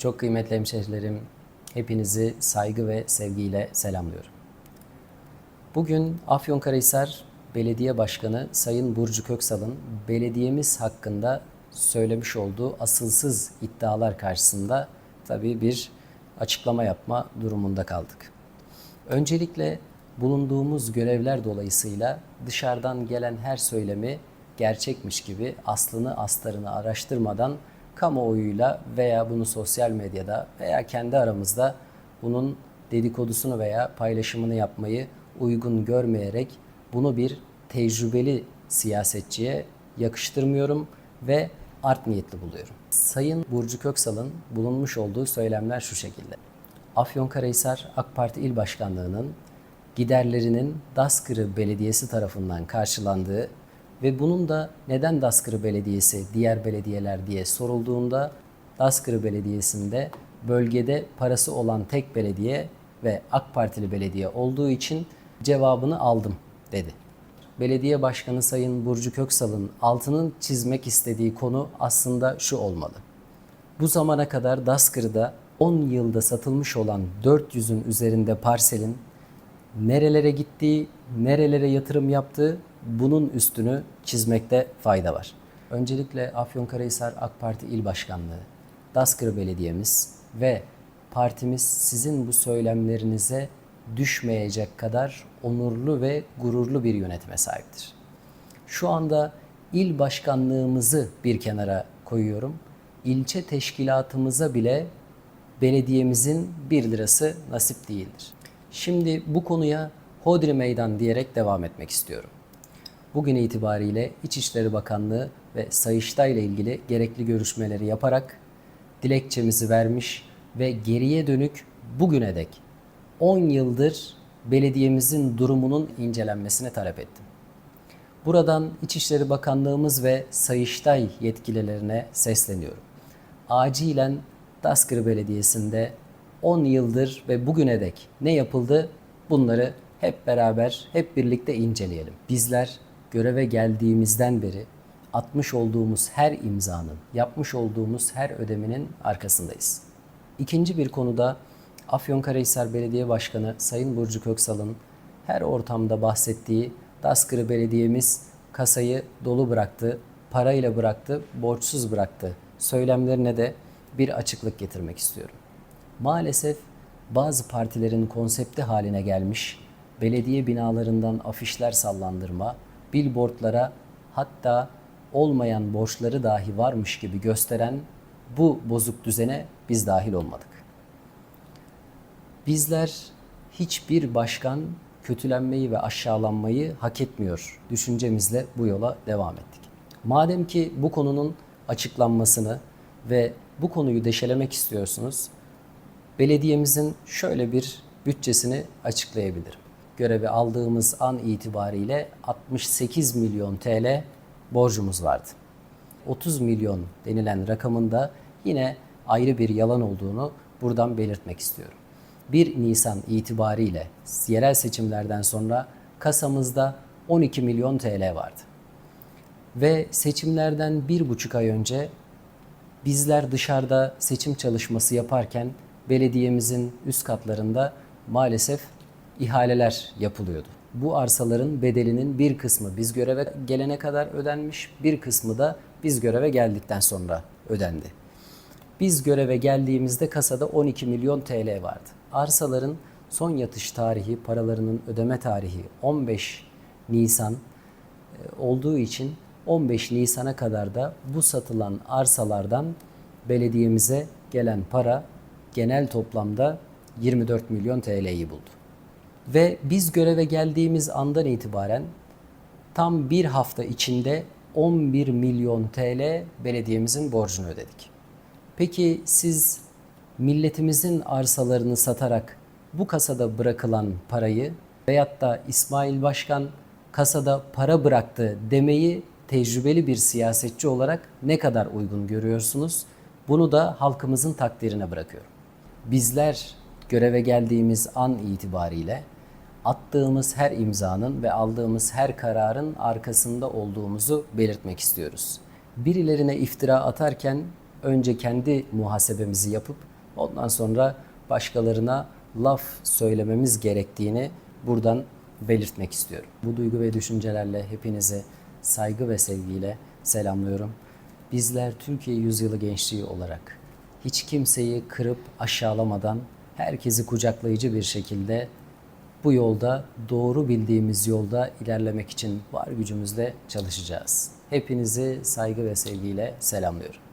Çok kıymetli hemşehrilerim, hepinizi saygı ve sevgiyle selamlıyorum. Bugün Afyonkarahisar Belediye Başkanı Sayın Burcu Köksal'ın belediyemiz hakkında söylemiş olduğu asılsız iddialar karşısında tabii bir açıklama yapma durumunda kaldık. Öncelikle bulunduğumuz görevler dolayısıyla dışarıdan gelen her söylemi gerçekmiş gibi aslını astarını araştırmadan kamuoyuyla veya bunu sosyal medyada veya kendi aramızda bunun dedikodusunu veya paylaşımını yapmayı uygun görmeyerek bunu bir tecrübeli siyasetçiye yakıştırmıyorum ve art niyetli buluyorum. Sayın Burcu Köksal'ın bulunmuş olduğu söylemler şu şekilde. Afyonkarahisar AK Parti İl Başkanlığı'nın giderlerinin Daskırı Belediyesi tarafından karşılandığı ve bunun da neden Daskırı Belediyesi diğer belediyeler diye sorulduğunda Daskırı Belediyesi'nde bölgede parası olan tek belediye ve AK Partili belediye olduğu için cevabını aldım dedi. Belediye Başkanı Sayın Burcu Köksal'ın altının çizmek istediği konu aslında şu olmalı. Bu zamana kadar Daskır'da 10 yılda satılmış olan 400'ün üzerinde parselin nerelere gittiği, nerelere yatırım yaptığı bunun üstünü çizmekte fayda var. Öncelikle Afyonkarahisar AK Parti İl Başkanlığı, Daskırı Belediyemiz ve partimiz sizin bu söylemlerinize düşmeyecek kadar onurlu ve gururlu bir yönetime sahiptir. Şu anda il başkanlığımızı bir kenara koyuyorum. İlçe teşkilatımıza bile belediyemizin 1 lirası nasip değildir. Şimdi bu konuya Hodri Meydan diyerek devam etmek istiyorum. Bugün itibariyle İçişleri Bakanlığı ve Sayıştay ile ilgili gerekli görüşmeleri yaparak dilekçemizi vermiş ve geriye dönük bugüne dek 10 yıldır belediyemizin durumunun incelenmesini talep ettim. Buradan İçişleri Bakanlığımız ve Sayıştay yetkililerine sesleniyorum. Acilen Daskırı Belediyesi'nde 10 yıldır ve bugüne dek ne yapıldı bunları hep beraber, hep birlikte inceleyelim. Bizler göreve geldiğimizden beri atmış olduğumuz her imzanın, yapmış olduğumuz her ödemenin arkasındayız. İkinci bir konuda Afyonkarahisar Belediye Başkanı Sayın Burcu Köksal'ın her ortamda bahsettiği Daskırı Belediye'miz kasayı dolu bıraktı, parayla bıraktı, borçsuz bıraktı söylemlerine de bir açıklık getirmek istiyorum. Maalesef bazı partilerin konsepti haline gelmiş, belediye binalarından afişler sallandırma, billboardlara hatta olmayan borçları dahi varmış gibi gösteren bu bozuk düzene biz dahil olmadık. Bizler hiçbir başkan kötülenmeyi ve aşağılanmayı hak etmiyor düşüncemizle bu yola devam ettik. Madem ki bu konunun açıklanmasını ve bu konuyu deşelemek istiyorsunuz, belediyemizin şöyle bir bütçesini açıklayabilirim. Görevi aldığımız an itibariyle 68 milyon TL borcumuz vardı. 30 milyon denilen rakamın da yine ayrı bir yalan olduğunu buradan belirtmek istiyorum. 1 Nisan itibariyle yerel seçimlerden sonra kasamızda 12 milyon TL vardı. Ve seçimlerden bir buçuk ay önce bizler dışarıda seçim çalışması yaparken belediyemizin üst katlarında maalesef ihaleler yapılıyordu. Bu arsaların bedelinin bir kısmı biz göreve gelene kadar ödenmiş, bir kısmı da biz göreve geldikten sonra ödendi. Biz göreve geldiğimizde kasada 12 milyon TL vardı. Arsaların son yatış tarihi, paralarının ödeme tarihi 15 Nisan e, olduğu için 15 Nisan'a kadar da bu satılan arsalardan belediyemize gelen para genel toplamda 24 milyon TL'yi buldu. Ve biz göreve geldiğimiz andan itibaren tam bir hafta içinde 11 milyon TL belediyemizin borcunu ödedik. Peki siz milletimizin arsalarını satarak bu kasada bırakılan parayı veyahut da İsmail Başkan kasada para bıraktı demeyi tecrübeli bir siyasetçi olarak ne kadar uygun görüyorsunuz? Bunu da halkımızın takdirine bırakıyorum. Bizler göreve geldiğimiz an itibariyle attığımız her imzanın ve aldığımız her kararın arkasında olduğumuzu belirtmek istiyoruz. Birilerine iftira atarken önce kendi muhasebemizi yapıp ondan sonra başkalarına laf söylememiz gerektiğini buradan belirtmek istiyorum. Bu duygu ve düşüncelerle hepinizi saygı ve sevgiyle selamlıyorum. Bizler Türkiye Yüzyılı Gençliği olarak hiç kimseyi kırıp aşağılamadan herkesi kucaklayıcı bir şekilde bu yolda doğru bildiğimiz yolda ilerlemek için var gücümüzle çalışacağız. Hepinizi saygı ve sevgiyle selamlıyorum.